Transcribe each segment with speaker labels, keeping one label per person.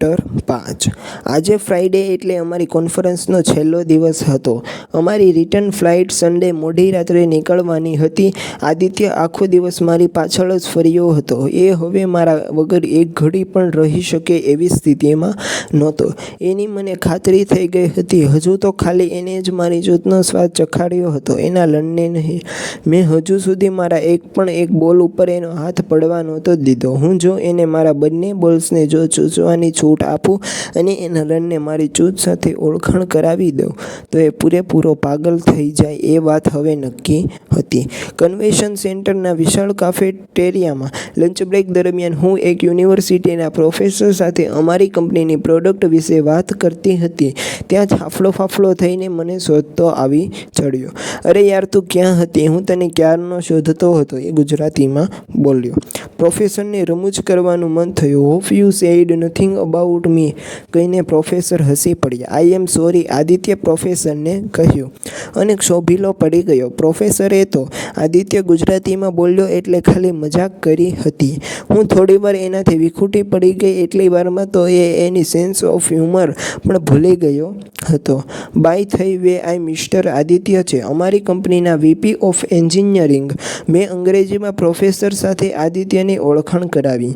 Speaker 1: Chapter પાંચ. આજે Friday એટલે અમારી કોન્ફરન્સનો છેલ્લો દિવસ હતો. અમારી રિટર્ન ફ્લાઇટ સન્ડે મોડી રાત્રે નીકળવાની હતી. આદિત્ય આખો દિવસ મારી પાછળ જ ફર્યો હતો. એ હવે મારા વગર એક ઘડી પણ રહી શકે એવી સ્થિતિમાં નહોતો. એની મને ખાતરી થઈ ગઈ હતી. હજુ તો ખાલી એને જ મારી જૂથનો સ્વાદ ચખાડ્યો હતો. એના લણને નહીં. મેં હજુ સુધી મારા એક પણ એક બોલ ઉપર એનો હાથ પડવા નહોતો દીધો. હું જો એને મારા બંને બોલ્સને જો ચૂસવાની છૂટ આપું અને એના રનને મારી ચૂત સાથે ઓળખાણ કરાવી દઉં. તો એ પૂરેપૂરો પાગલ થઈ જાય એ વાત હવે નક્કી હતી. કન્વેન્શન સેન્ટરના વિશાળ કાફેટેરિયામાં લંચ બ્રેક દરમિયાન હું એક યુનિવર્સિટીના પ્રોફેસર સાથે અમારી કંપનીની પ્રોડક્ટ વિશે વાત કરતી હતી. ત્યાં જ હાફલો ફાફલો થઈને મને શોધતો આવી ચડ્યો. અરે યાર, તું ક્યાં હતી? હું તને ક્યારનો શોધતો હતો? એ ગુજરાતીમાં બોલ્યો. પ્રોફેસરને રમૂજ કરવાનું મન થયું. Hope you said nothing about me કહીને પ્રોફેસર હસી પડ્યા. આઈ એમ સોરી આદિત્ય પ્રોફેસરને કહ્યું. અને ક્ષોભીલો પડી ગયો. પ્રોફેસરે તો આદિત્ય ગુજરાતીમાં બોલ્યો એટલે ખાલી મજાક કરી હતી. હું થોડી વાર એનાથી વિખૂટી પડી ગઈ, એટલી વારમાં તો એ એની સેન્સ ઓફ હ્યુમર પણ ભૂલી ગયો હતો. બાય થઈ વે આઈ મિસ્ટર આદિત્ય છે. અમારી કંપનીના વીપી ઓફ એન્જિનિયરિંગ મેં અંગ્રેજીમાં પ્રોફેસર સાથે આદિત્યની ઓળખાણ કરાવી.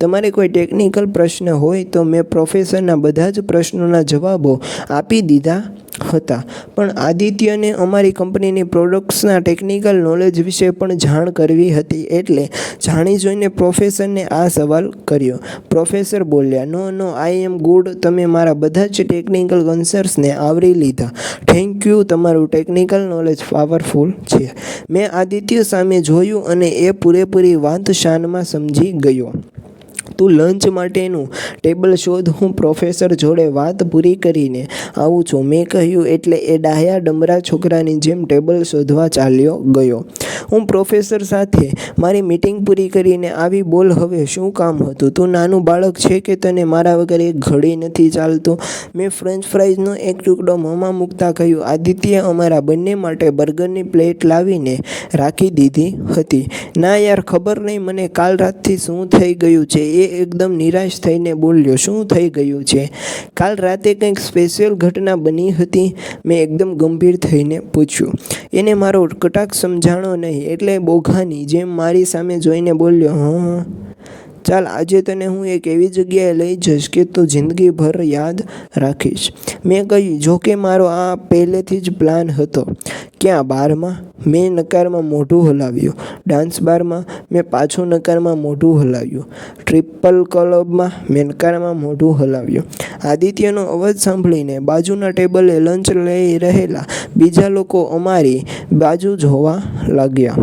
Speaker 1: તમારે કોઈ ટેકનિકલ પ્રશ્ન હોય તો મેં પ્રોફેસરના બધા જ પ્રશ્નોના જવાબો આપી દીધા હતા. પણ આદિત્યને અમારી કંપનીની પ્રોડક્ટ્સના ટેકનિકલ નોલેજ વિશે પણ જાણ કરવી હતી એટલે જાણી જોઈને પ્રોફેસરને આ સવાલ કર્યો. પ્રોફેસર બોલ્યા, નો નો આઈ એમ ગુડ તમે મારા બધા જ ટેકનિકલ કન્સર્સને આવરી લીધા. થેન્ક યુ તમારું ટેકનિકલ નોલેજ પાવરફુલ છે. મેં આદિત્ય સામે જોયું અને એ પૂરેપૂરી વાત શાનમાં સમજી ગયો. તું લંચ માટેનું. ટેબલ શોધ હું પ્રોફેસર જોડે વાત પૂરી કરીને આવું છું. મેં કહ્યું એટલે એ ડાહ્યા ડમરા છોકરાની જેમ ટેબલ શોધવા ચાલ્યો ગયો. હું પ્રોફેસર સાથે મારી મિટિંગ પૂરી કરીને આવી, બોલ હવે શું કામ હતું? તું નાનું બાળક છે કે તને મારા વગર એક ઘડી નથી ચાલતું? મેં ફ્રેન્ચ ફ્રાઈઝનો એક ટુકડો મોંમાં મૂકતા કહ્યું, આદિત્ય, અમારા બંને માટે બર્ગરની પ્લેટ લાવીને રાખી દીધી હતી. ના યાર, ખબર નહીં, મને કાલ રાતથી શું થઈ ગયું છે? એ એકદમ નિરાશ થઈને બોલ્યો, શું થઈ ગયું છે? કાલ રાતે કંઈક સ્પેશિયલ ઘટના બની હતી? મેં એકદમ ગંભીર થઈને પૂછ્યું. એને મારો કટાક્ષ સમજાણો નહીં, એટલે બોઘાની જેમ મારી સામે જોઈને બોલ્યો હં. ચાલ, આજે તને હું એક એવી જગ્યાએ લઈ જઈશ કે તું જિંદગીભર યાદ રાખીશ. મેં કહ્યું જો કે મારો આ પહેલેથી જ પ્લાન હતો. ક્યાં બારમાં? મેં નકારમાં મોઢું હલાવ્યું. ડાન્સ બારમાં? મેં પાછું નકારમાં મોઢું હલાવ્યું. ટ્રિપલ ક્લબમાં મેં નકારમાં મોઢું હલાવ્યું. આદિત્યનો અવાજ સાંભળીને બાજુના ટેબલે લંચ લઈ રહેલા બીજા લોકો અમારી બાજુ જોવા લાગ્યા.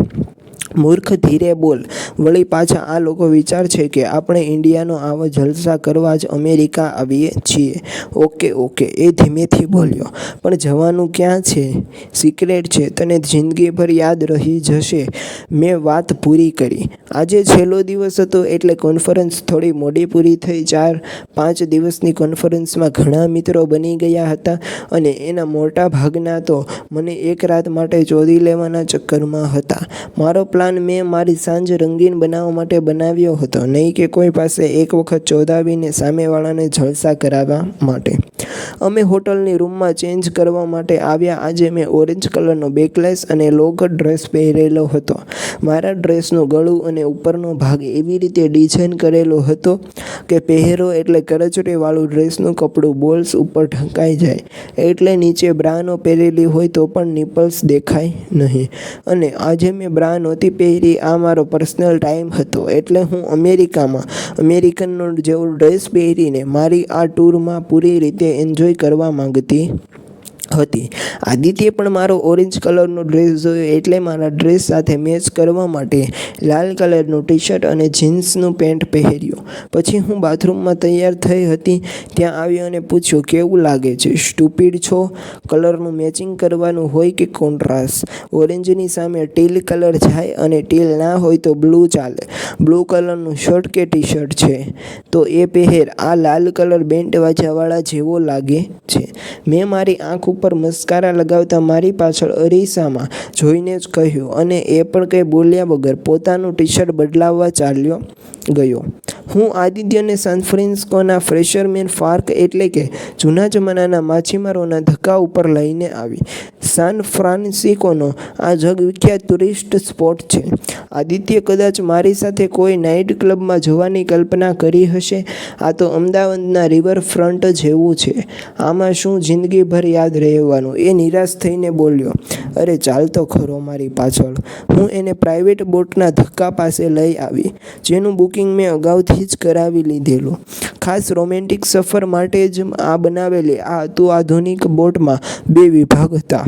Speaker 1: મૂર્ખ ધીરે બોલ વળી પાછા આ લોકો વિચાર છે કે આપણે ઇન્ડિયાનો આવા જલસા કરવા જ અમેરિકા આવીએ છીએ. ઓકે ઓકે, એ ધીમેથી બોલ્યો. પણ જવાનું ક્યાં છે? સિક્રેટ છે, તને જિંદગીભર યાદ રહી જશે. મેં વાત પૂરી કરી. આજે છેલ્લો દિવસ હતો એટલે કોન્ફરન્સ થોડી મોડી પૂરી થઈ. ચાર, પાંચ દિવસની કોન્ફરન્સમાં ઘણા મિત્રો બની ગયા હતા અને એના મોટા ભાગના તો મને એક રાત માટે ચોરી લેવાના ચક્કરમાં હતા. મારો પ્લાન મેં મારી સાંજ રંગીન બનાવવા માટે બનાવ્યો હતો. નહીં કે કોઈ પાસે એક વખત ચોદાવીને સામેવાળાને જલસા કરાવવા માટે. અમે હોટલની રૂમમાં ચેન્જ કરવા માટે આવ્યા. આજે મેં ઓરેન્જ કલરનો બેકલેસ અને લોગ ડ્રેસ પહેરેલો હતો. મારા ડ્રેસનું ગળું અને ઉપરનો ભાગ એવી રીતે ડિઝાઇન કરેલો હતો કે પહેરો એટલે કરચડીવાળું ડ્રેસનું કપડું બોલ્સ ઉપર ઢંકાઈ જાય. એટલે નીચે બ્રાનો પહેરેલી હોય તો પણ નિપલ્સ દેખાય નહીં. અને આજે મેં બ્રા નહોતી પહેરી, આ મારો પર્સનલ ટાઈમ હતો. એટલે હું અમેરિકામાં, અમેરિકનનો જેવો ડ્રેસ પહેરીને મારી આ ટૂરમાં પૂરી રીતે એન્જોય કરવા માંગતી હતી. આદિત્ય પણ મારો ઓરેન્જ કલરનો ડ્રેસ જોયો એટલે મારા ડ્રેસ સાથે મેચ કરવા માટે લાલ કલરનું ટી શર્ટ અને જીન્સનું પેન્ટ પહેર્યું. પછી હું બાથરૂમમાં તૈયાર થઈ હતી, ત્યાં આવ્યો અને પૂછ્યું, કેવું લાગે છે? સ્ટુપિડ છો? કલરનું મેચિંગ કરવાનું હોય કે કોન્ટ્રાસ્ટ ઓરેન્જની સામે ટીલ કલર જાય અને ટીલ ના હોય તો બ્લુ ચાલે. બ્લુ કલરનું શર્ટ કે ટી શર્ટ છે? તો એ પહેર. આ લાલ કલર બેન્ટ વાજાવાળા જેવો લાગે છે. મેં મારી આંખ ઉપર ઉપર મસ્કારા લગાવતા મારી પાછળ અરીસામાં જોઈને જ કહ્યું અને એ પણ કંઈ બોલ્યા વગર પોતાનું ટી શર્ટ બદલાવવા ચાલ્યો ગયો. હું આદિત્યને સાન ફ્રાન્સિસ્કોના ફ્રેશરમેન પાર્ક એટલે કે જૂના જમાનાના માછીમારોના ધક્કા ઉપર લઈને આવી. સાન ફ્રાન્સિસ્કોનો આ જગવિખ્યાત ટુરિસ્ટ સ્પોટ છે. આદિત્ય કદાચ મારી સાથે કોઈ નાઇટ ક્લબમાં જવાની કલ્પના કરી હશે. આ તો અમદાવાદના રિવરફ્રન્ટ જેવું છે. આમાં શું જિંદગીભર યાદ રહેવાનું? એ નિરાશ થઈને બોલ્યો. અરે ચાલતો ખરો મારી પાછળ. હું એને પ્રાઇવેટ બોટના ધક્કા પાસે લઈ આવી, જેનું બુકિંગ મેં અગાઉથી જ કરાવી લીધેલું. ખાસ રોમેન્ટિક સફર માટે જ આ બનાવેલી આ અતુ આધુનિક બોટમાં બે વિભાગ હતા.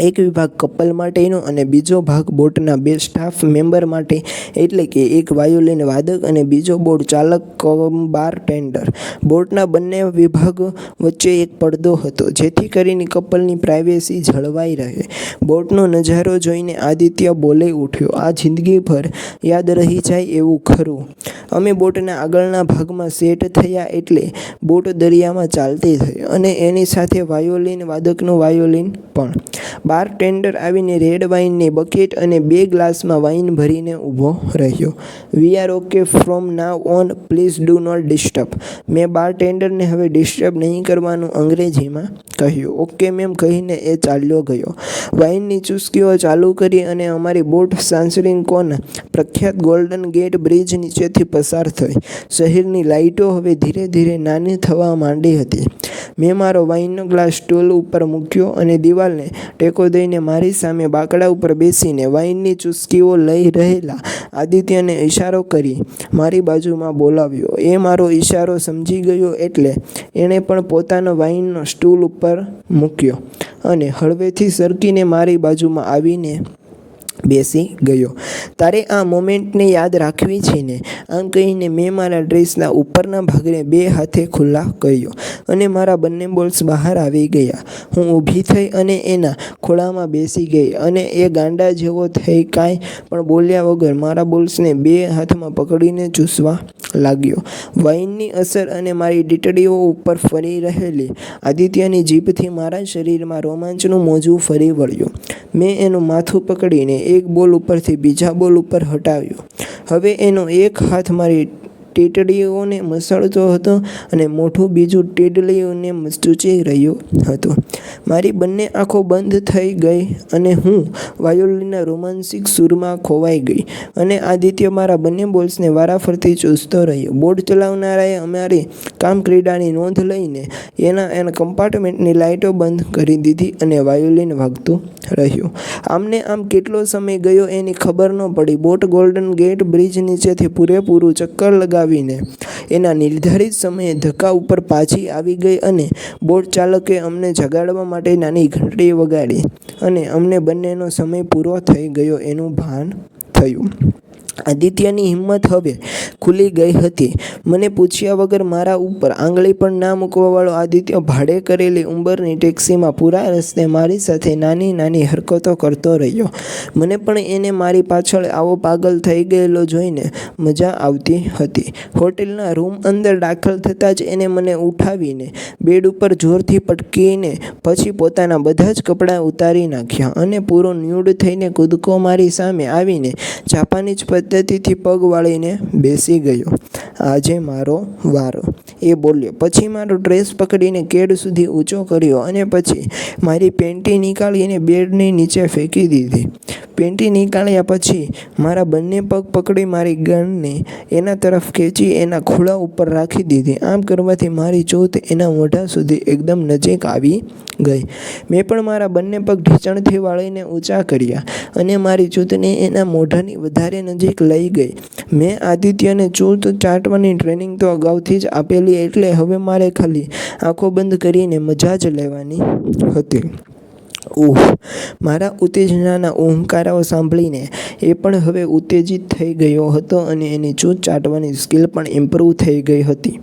Speaker 1: એક વિભાગ કપલ માટેનો અને બીજો ભાગ બોટના બે સ્ટાફ મેમ્બર માટે. એટલે કે એક વાયોલિન વાદક અને બીજો બોટ ચાલક કમ બાર ટેન્ડર બોટના બંને વિભાગ વચ્ચે એક પડદો હતો, જેથી કરીને કપલની પ્રાઇવેસી જળવાઈ રહે. બોટનો નજારો જોઈને આદિત્ય બોલી ઉઠ્યો, આ જિંદગીભર યાદ રહી જાય એવું ખરું. અમે બોટના આગળના ભાગમાં સેટ થયા એટલે બોટ દરિયામાં ચાલતી થઈ અને એની સાથે વાયોલિન વાદકનું વાયોલિન પણ. બાર ટેન્ડર આવીને રેડ વાઇનની બકેટ અને બે ગ્લાસમાં વાઇન ભરીને ઊભો રહ્યો. We are okay from now on please do not disturb મેં બાર ટેન્ડરને હવે ડિસ્ટર્બ નહીં કરવાનું અંગ્રેજીમાં કહ્યું. ઓકે મેમ કહીને એ ચાલ્યો ગયો. વાઇનની ચુસ્કીઓ ચાલુ કરી અને અમારી બોટ સાંસરિંકોના પ્રખ્યાત ગોલ્ડન ગેટ બ્રિજ નીચેથી પસાર થઈ. શહેરની લાઇટો હવે ધીરે ધીરે નાની થવા માંડી હતી. મેં મારો વાઇનનો ગ્લાસ સ્ટૂલ ઉપર મૂક્યો અને દિવાલને ટેકો દઈને મારી સામે બાકડા ઉપર બેસીને વાઇનની ચુસ્કીઓ લઈ રહેલા આદિત્યને ઇશારો કરી મારી બાજુમાં બોલાવ્યો. એ મારો ઇશારો સમજી ગયો એટલે એણે પણ પોતાનો વાઇનનો સ્ટૂલ ઉપર મૂક્યો અને હળવેથી સરકીને મારી બાજુમાં આવીને બેસી ગયો. તારે આ મોમેન્ટને યાદ રાખવી છે ને? આમ કહીને મેં મારા ડ્રેસના ઉપરના ભાગને બે હાથે ખુલ્લા કર્યો અને મારા બંને બોલ્સ બહાર આવી ગયા. હું ઊભી થઈ અને એના ખોળામાં બેસી ગઈ અને એ ગાંડા જેવો થઈ કાંઈ પણ બોલ્યા વગર મારા બોલ્સને બે હાથમાં પકડીને ચૂસવા લાગ્યો. વાઇનની અસર અને મારી ડીટડીઓ ઉપર ફરી રહેલી આદિત્યની જીભથી મારા શરીરમાં રોમાંચનું મોજું ફરી વળ્યું. મેં એનું માથું પકડીને એક બોલ ઉપરથી બીજા બોલ ઉપર હટાવ્યું. હવે એનો એક હાથ મારી ટીટડીઓને મસળતો હતો અને મોઢું બીજું ટેટલીઓને ચૂંચી રહ્યો હતો. મારી બંને આંખો બંધ થઈ ગઈ અને હું વાયોલિનના રોમાન્સિક સૂરમાં ખોવાઈ ગઈ અને આદિત્ય મારા બંને બોલ્સને વારાફરતી ચૂસતો રહ્યો. બોટ ચલાવનારાએ અમારી કામ ક્રીડાની નોંધ લઈને એના એના કમ્પાર્ટમેન્ટની લાઇટો બંધ કરી દીધી અને વાયોલિન વાગતું રહ્યું. આમને આમ કેટલો સમય ગયો એની ખબર ન પડી. બોટ ગોલ્ડન ગેટ બ્રિજ નીચેથી પૂરેપૂરું ચક્કર લગાવીને એના નિર્ધારિત સમયે ધક્કા ઉપર પાછી આવી ગઈ અને બોટ ચાલકે અમને જગાડવા માટે નાની ઘંટડી વગાડી અને અમને બંનેનો સમય પૂરો થઈ ગયો એનું ભાન થયું. આદિત્યની હિંમત હવે ખુલી ગઈ હતી. મને પૂછ્યા વગર મારા ઉપર આંગળી પણ ના મૂકવાવાળો આદિત્ય ભાડે કરેલી ઉંબરની ટેક્સીમાં પૂરા રસ્તે મારી સાથે નાની નાની હરકતો કરતો રહ્યો. મને પણ એને મારી પાછળ આવો પાગલ થઈ ગયેલો જોઈને મજા આવતી હતી. હોટેલના રૂમ અંદર દાખલ થતાં જ એને મને ઉઠાવીને બેડ ઉપર જોરથી પટકીને પછી પોતાના બધા જ કપડાં ઉતારી નાખ્યા અને પૂરો ન્યૂડ થઈને કૂદકો મારી સામે આવીને જાપાનીઝ પદ્ધતિથી પગ વાળીને બેસી ગયો. આજે મારો વારો. એ બોલ્યો. પછી મારો ડ્રેસ પકડીને કેડ સુધી ઊંચો કર્યો અને પછી મારી પેન્ટી નીકાળીને બેડની નીચે ફેંકી દીધી. પેન્ટી નીકાળ્યા પછી મારા બંને પગ પકડી મારી ગનને એના તરફ ખેંચી એના ખોળા ઉપર રાખી દીધી. આમ કરવાથી મારી ચોથ એના મોઢા સુધી એકદમ નજીક આવી ગઈ. મેં પણ મારા બંને પગ ઢીંચણથી વાળીને ઊંચા કર્યા અને મારી ચૂંટને એના મોઢાની વધારે નજીક લઈ ગઈ. મેં આદિત્યને ચૂંટ ચાટવાની ટ્રેનિંગ તો અગાઉથી જ આપેલી, એટલે હવે મારે ખાલી આંખો બંધ કરીને મજા જ લેવાની હતી. ઉહ, મારા ઉત્તેજનાના ઓહંકારાઓ સાંભળીને એ પણ હવે ઉત્તેજિત થઈ ગયો હતો અને એની ચૂંટ ચાટવાની સ્કિલ પણ ઇમ્પ્રૂવ થઈ ગઈ હતી.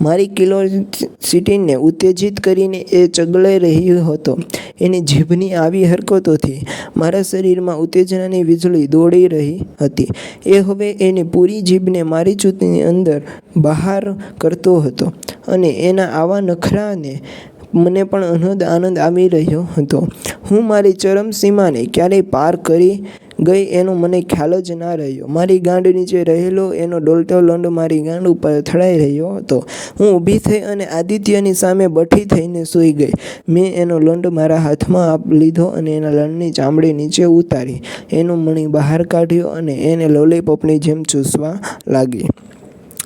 Speaker 1: મારી કિલોસિટીને ઉત્તેજિત કરીને એ ચગલાઈ રહ્યો હતો. એની જીભની આવી હરકતોથી મારા શરીરમાં ઉત્તેજનાની વીજળી દોડી રહી હતી. એ હવે એની પૂરી જીભને મારી ચૂંટની અંદર બહાર કરતો હતો અને એના આવા નખરાને મને પણ અનહદ આનંદ આવી રહ્યો હતો. હું મારી ચરમસીમાને ક્યારેય પાર કરી ગઈ એનો મને ખ્યાલ જ ના રહ્યો. મારી ગાંડ નીચે રહેલો એનો ડોલતો લંડ મારી ગાંડ ઉપર અથડાઈ રહ્યો હતો. હું ઊભી થઈ અને આદિત્યની સામે બઠી થઈને સૂઈ ગઈ. મેં એનો લંડ મારા હાથમાં આપ લીધો અને એના લંડની ચામડી નીચે ઉતારી. એનો મણી બહાર કાઢ્યો અને એને લોલીપોપની જેમ ચૂસવા લાગી.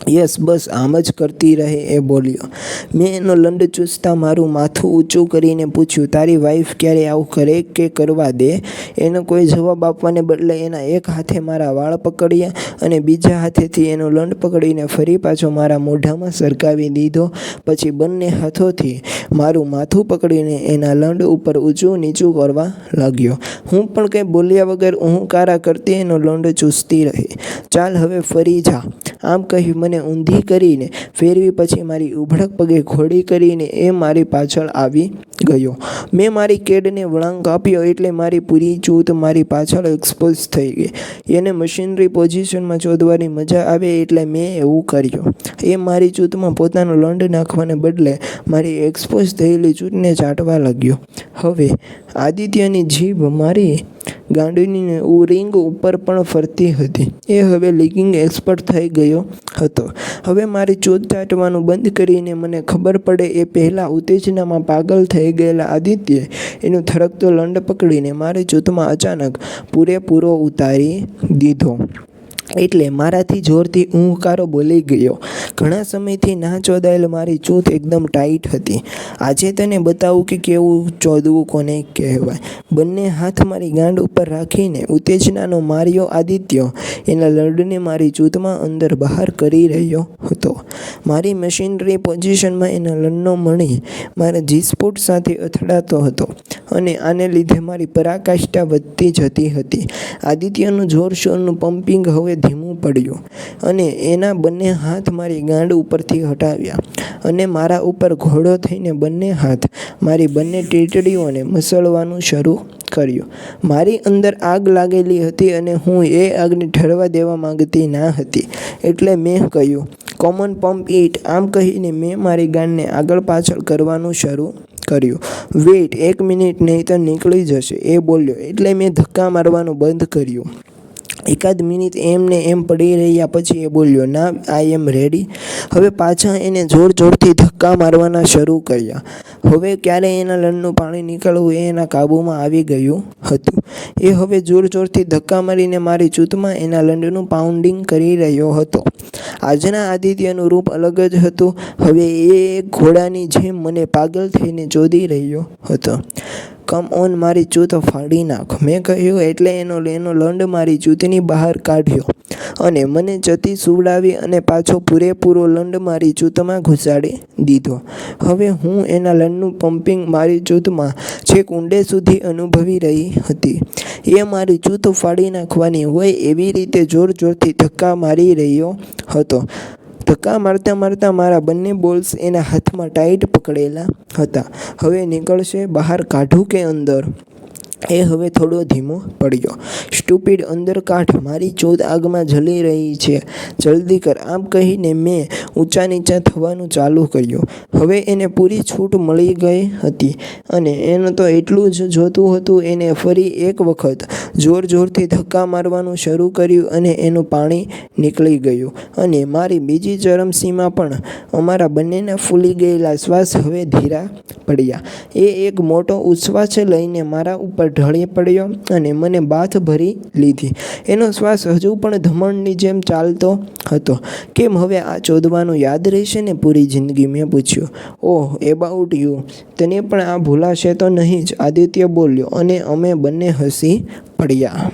Speaker 1: યસ, બસ આમ જ કરતી રહે એ બોલ્યો. મેં એનો લંડ ચૂસતા મારું માથું ઊંચું કરીને પૂછ્યું, તારી વાઈફ ક્યારે આવું કરે કે કરવા દે? એનો કોઈ જવાબ આપવાને બદલે એના એક હાથે મારા વાળ પકડ્યા અને બીજા હાથેથી એનો લંડ પકડીને ફરી પાછો મારા મોઢામાં સરકાવી દીધો. પછી બંને હાથોથી મારું માથું પકડીને એના લંડ ઉપર ઊંચું નીચું કરવા લાગ્યો. હું પણ કંઈ બોલ્યા વગર ઉહુંકારા કરતી એનો લંડ ચૂસતી રહી. ચાલ, હવે ફરી જા. આમ કહ્યું, મને ઊંધી કરીને ફેરવી પછી મારી ઉભળક પગે ઘોડી કરીને એ મારી પાછળ આવી ગયો. મેં મારી કેડને વળાંક આપ્યો એટલે મારી પૂરી ચૂત મારી પાછળ એક્સપોઝ થઈ ગઈ. એને મશીનરી પોઝિશનમાં ચોદવાની મજા આવે એટલે મેં એવું કર્યું. એ મારી ચૂતમાં પોતાનો લંડ નાખવાને બદલે મારી એક્સપોઝ થયેલી ચૂંટને ચાટવા લાગ્યો. હવે આદિત્યની જીભ મારી ગાંડીની રિંગ ઉપર પણ ફરતી હતી. એ હવે લિગિંગ એક્સપર્ટ થઈ ગયો હતો. હવે મારી ચૂત ચાટવાનું બંધ કરીને મને ખબર પડે એ પહેલાં ઉત્તેજનામાં પાગલ થઈ ગયેલા આદિત્યએ એનો થરકતો લંડ પકડીને મારી ચોથમાં અચાનક પૂરેપૂરો ઉતારી દીધો. એટલે મારાથી જોરથી ઊંકારો બોલી ગયો. ઘણા સમયથી ના ચોદાયેલ મારી ચૂથ એકદમ ટાઈટ હતી. આજે તને બતાવું કે કેવું ચોદવું કોને કહેવાય. બંને હાથ મારી ગાંડ ઉપર રાખીને ઉત્તેજનાનો માર્યો આદિત્ય. એના લડને મારી ચૂથમાં અંદર બહાર કરી રહ્યો હતો. મારી મશીનરી પોઝિશનમાં એના લડનો મણી મારા જીસ્પોટ સાથે અથડાતો હતો અને આને લીધે મારી પરાકાષ્ઠા વધતી જતી હતી. આદિત્યનું જોરશોરનું પમ્પિંગ હવે ધીમું પડ્યું અને એના બંને હાથ મારી ગાંડ ઉપરથી હટાવ્યા અને મારા ઉપર ઘોડો થઈને બંને હાથ મારી બંને ટીટડીઓને મસળવાનું શરૂ કર્યું. મારી અંદર આગ લાગેલી હતી અને હું એ આગને ઠરવા દેવા માંગતી ના હતી. એટલે મેં કહ્યું કોમન પમ્પ ઇટ આમ કહીને મેં મારી ગાંડને આગળ પાછળ કરવાનું શરૂ કર્યું. વેઇટ એક મિનિટ નહીં તો નીકળી જશે. એ બોલ્યો. એટલે મેં ધક્કા મારવાનું બંધ કર્યું. એકાદ મિનિટ એમને એમ પડી રહ્યા પછી એ બોલ્યો, ના આઈ એમ રેડી હવે પાછા એને જોર જોરથી ધક્કા મારવાના શરૂ કર્યા. હવે ક્યારે એના લણનું પાણી નીકળવું એ એના કાબૂમાં આવી ગયું હતું. એ હવે જોર જોરથી ધક્કા મારીને મારી ચૂતમાં એના લંડનું પાઉન્ડિંગ કરી રહ્યો હતો. આજના આદિત્યનું રૂપ અલગ જ હતું. હવે એ ઘોડાની જેમ મને પાગલ થઈને ચોદી રહ્યો હતો. કમ ઓન મારી ચૂત ફાડી નાખ. મેં કહ્યું, એટલે એનો એનો લંડ મારી ચૂતની બહાર કાઢ્યો અને મને જતી સુવડાવી અને પાછો પૂરેપૂરો લંડ મારી ચૂતમાં ઘુસાડી દીધો. હવે હું એના લંડનું પમ્પિંગ મારી ચૂતમાં છેક ઊંડે સુધી અનુભવી રહી હતી. એ મારી ચૂત ફાડી નાખવાની હોય એવી રીતે જોર જોરથી ધક્કા મારી રહ્યો હતો. ધક્કા મારતા મારતા મારા બંને બોલ્સ એના હાથમાં ટાઈટ પકડેલા હતા. હવે નીકળશે બહાર કાઢું કે અંદર? એ હવે થોડો ધીમો પડ્યો. સ્ટુપિડ અંદર કાઢ મારી ચોદ આગમાં જલી રહી છે. જલ્દી કર. આમ કહીને મેં ઊંચા નીચા થવાનું ચાલુ કર્યું. હવે એને પૂરી છૂટ મળી ગઈ હતી અને એનું તો એટલું જ જોતું હતું એને ફરી એક વખત જોર જોરથી ધક્કા મારવાનું શરૂ કર્યું અને એનું પાણી નીકળી ગયું. અને મારી બીજી ચરમસીમા પણ અમારા બંનેના ફૂલી ગયેલા શ્વાસ હવે ધીરા પડ્યા. એ એક મોટો ઉચ્છ્વાસ લઈને મારા ઉપર ઢળી પડ્યો અને મને બાથ ભરી લીધી. એનો શ્વાસ હજુ પણ ધમણની જેમ ચાલતો હતો. કેમ હવે આ ચોદવાનું યાદ રહેશે ને પૂરી જિંદગી? મેં પૂછ્યું. ઓહ એબાઉટ યુ તને પણ આ ભૂલાશે તો નહીં જ, આદિત્ય બોલ્યો અને અમે બંને હસી પડ્યા.